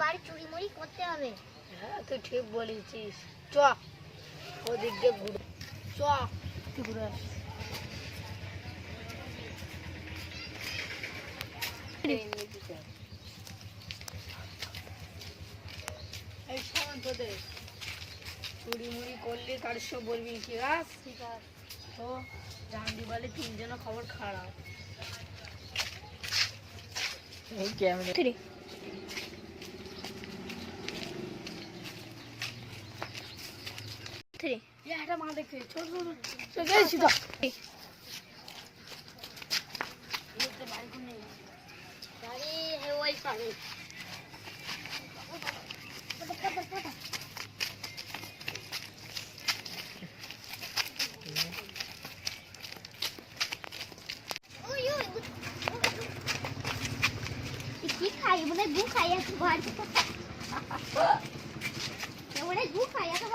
বাড়ি চুরি মুড়ি করতে হবে। হ্যাঁ তুই ঠিক বলেছিস। চ ওদিক দিয়ে ঘুরে চ। ঘুরে আস। এই শোন তোদের। চুরি মুড়ি করলে কার সব বলবি ঠিক আছে ঠিক আছে। তো জানবি বলে তিনজন খবর খারাপ। এই camera থ্রি থ্রি একটা মা দেখে ছোট ছোট ছোট গেছি তো গাড়ি হে ওই পারে কি খাই মানে গু খাই আছে ঘর মানে গু খাই আছে দুমই